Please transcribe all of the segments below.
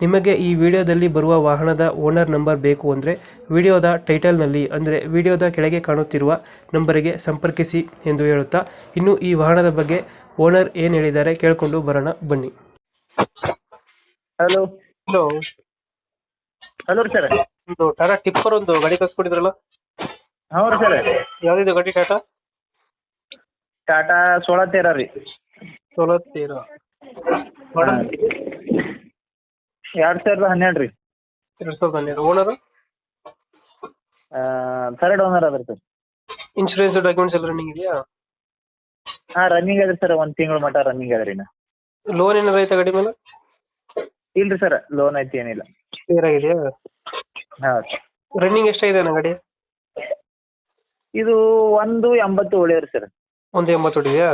ನಿಮಗೆ ಈ ವಿಡಿಯೋದಲ್ಲಿ ಬರುವ ವಾಹನದ ಓನರ್ ನಂಬರ್ ಬೇಕು ಅಂದರೆ ವಿಡಿಯೋದ ಟೈಟಲ್ನಲ್ಲಿ ಅಂದರೆ ವಿಡಿಯೋದ ಕೆಳಗೆ ಕಾಣುತ್ತಿರುವ ನಂಬರಿಗೆ ಸಂಪರ್ಕಿಸಿ ಎಂದು ಹೇಳುತ್ತಾ ಇನ್ನು ಈ ವಾಹನದ ಬಗ್ಗೆ ಓನರ್ ಏನು ಹೇಳಿದ್ದಾರೆ ಕೇಳಿಕೊಂಡು ಬರೋಣ ಬನ್ನಿ. ಹಲೋ. ಹಲೋ. ಹಲೋ ರೀ ಸರ್. ಒಂದು ಟಾಟಾ ಟಿಪ್ಪರ್ ಒಂದು ಗಾಡಿ ಕಳ್ಸ್ಕೊಂಡಿದ್ರಲ್ಲ? ಹ್ಞೂ ರೀ ಸರ್. ಯಾವ್ದಿದೆ ಗಾಡಿ ಟಾಟಾ ಟಾಟಾ ಸೋಳ ತೇರ ರೀ. ತೊಳತ್ತೀರ ಎರಡು ಸಾವಿರದ ಹನ್ನೆರಡು ರೀ. ಎರಡ್ ಸಾವಿರದ ಹನ್ನೆರಡು. ಓನರ್ ಥರ್ಡ್ ಓನರ್ ಅದ ರೀ ಸರ್. ಇನ್ಶೂರೆನ್ಸ್ ಡಾಕ್ಯುಮೆಂಟ್ಸ್ ಎಲ್ಲ ರನ್ನಿಂಗ್ ಇದೆಯಾ? ಹಾ ರನ್ನಿಂಗ್ ಅದ್ರಿ ಸರ್. ಒಂದು ತಿಂಗಳ ಮಟ್ಟ ರನ್ನಿಂಗ್ ಅದ್ರಿ ನಾ ಲೋನ್ ಏನಾರ ಐತೆ ಗಾಡಿ ಮೇಲೆ? ಇಲ್ಲ ರೀ ಸರ್. ಲೋನ್ ಐತಿ ಏನಿಲ್ಲ. ಕ್ಲಿಯರ್ ಆಗಿದೆಯಾ? ಹಾ. ರನ್ನಿಂಗ್ ಎಷ್ಟಾಗಿದೆ ಅಣ್ಣ ಗಾಡಿ? ಇದು ಒಂದು ಎಂಬತ್ತು ಉಳಿಯ ರೀ ಸರ್. ಒಂದು ಎಂಬತ್ತು ಹೊಡಿದೆಯಾ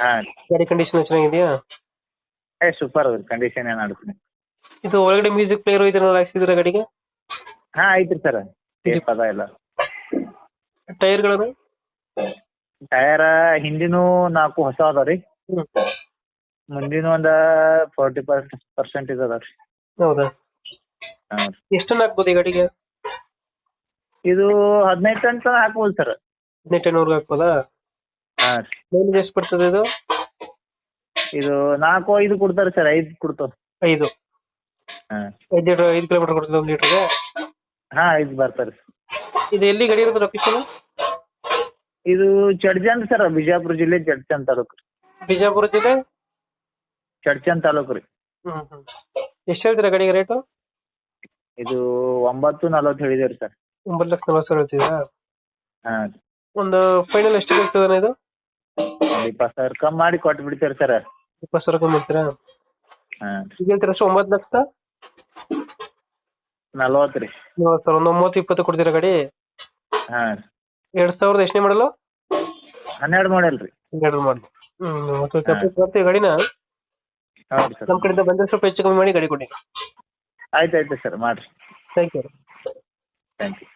ಹಾಂ. ಗಾಡಿ ಕಂಡೀಷನ್ ಚೆನ್ನಾಗಿದೆಯಾ? ಏ ಸೂಪರ್ ಅದ ಕಂಡೀಷನ್ ಏನು ಆಡ್ತೀನಿ ಇದು ಒಳಗಡೆ ಮ್ಯೂಸಿಕ್ ಪ್ಲೇಯರ್ ಇದನ್ನ ಹಾಕ್ಸಿದ್ರೆ ಗಾಡಿಗೆ? ಹಾ ಐತ್ರಿ ಸರ್. ಟೇಪ್ ಅದ ಇಲ್ಲ ಟೈರ್ಗಳನ್ನು ಟೈರ್ ಹಿಂದಿನೂ ನಾಲ್ಕು ಹೊಸ ಅದ ರೀ. ಮುಂದಿನ ಒಂದ ಫೋರ್ಟಿ ಪರ್ಸೆಂಟ್ ಪರ್ಸೆಂಟೇಜ್ ಅದ ರೀ. ಹೌದಾ? ಹಾಂ ಎಷ್ಟನ್ನ ಹಾಕ್ಬೋದು ಈ ಗಾಡಿಗೆ? ಇದು ಹದಿನೈದು ಟನ್ ತನಕ ಹಾಕ್ಬೋದು ಸರ್. ಹದಿನೈದು ಟನ್ ವರ್ಗ ಹಾಕ್ಬೋದಾ? ಹಾಂ ರೀ. ಮೈಲೇಜ್ ಎಷ್ಟು ಬರ್ತದೆ ಇದು? ಇದು ನಾಲ್ಕು ಐದು ಕೊಡ್ತಾರೆ ಸರ್ ಐದು ಕೊಡ್ತಾವ. ಐದು. ಹಾಂ. ಐದು ಲೀಟರ್ ಐದು ಕಿಲೋಮೀಟರ್ ಕೊಡ್ತದೆ ಒಂದು ಲೀಟರ್ಗೆ? ಹಾಂ ಐದು ಬರ್ತಾರೆ ಇದು ಎಲ್ಲಿ ಗಡಿ ಇರೋದು ಲೊಕೇಶನ್ ಇದು ಚಡ್ಜನ್ ಸರ್ ಬಿಜಾಪುರ ಜಿಲ್ಲೆ ಚಡ್ಚನ್ ತಾಲೂಕು ಬಿಜಾಪುರ ಜಿಲ್ಲೆ? ಚಡ್ಚನ್ ತಾಲೂಕು ರೀ. ಹ್ಮ್ ಹ್ಮ್. ಎಷ್ಟು ಹೇಳ್ತೀರಾ ಗಡಿಗೆ ರೇಟು ಇದು ಒಂಬತ್ತು ನಲ್ವತ್ತು ಹೇಳಿದೇವೆ ರೀ ಸರ್. ಒಂಬತ್ತು ಲಕ್ಷ ನಲ್ವತ್ತು ಸಾವಿರ ಹೇಳ್ತಿದ್ದೀರಾ ಹಾಂ. ಒಂದು ಫೈನಲ್ ಎಷ್ಟು ಬೀಳ್ತದೆ ಇದು? ಇಪ್ಪತ್ತು ಸಾವಿರ ಕಮ್ಮಿ ಮಾಡಿ ಕೊಟ್ಟು ಬಿಡ್ತೀರಿ ಸರ್. ಇಪ್ಪತ್ತು ಸಾವಿರ ಕಮ್ಮಿ ಮಾಡ್ತೀರಾ ಹಾಂ. ಈಗ ಹೇಳ್ತೀರಾ ಅಷ್ಟು ಒಂಬತ್ತು ಲಕ್ಷ? ನಲ್ವತ್ತು ರೀ. ನಲ್ವತ್ತು ಸಾವಿರ ಒಂದು ಒಂಬತ್ತು ಇಪ್ಪತ್ತು ಕೊಡ್ತೀರಾ ಗಾಡಿ? ಹಾಂ ಎರಡು ಸಾವಿರದ ಎಷ್ಟನೇ ಮಾಡಲು ಹನ್ನೆರಡು ಮಾಡಲ್ ರೀ. ಎರಡು ಮಾಡಿ ಮತ್ತೆ ಬರ್ತೀವಿ ಗಾಡಿನ? ಹೌದು ಸರ್. ನಮ್ಮ ಕಡೆಯಿಂದ ಬಂದರೆ ಸ್ವಲ್ಪ ಹೆಚ್ಚು ಕಮ್ಮಿ ಮಾಡಿ ಗಾಡಿ ಕೊಡಿ. ಆಯ್ತು ಆಯ್ತು ಸರ್ ಮಾಡ್ರಿ. Thank you thank you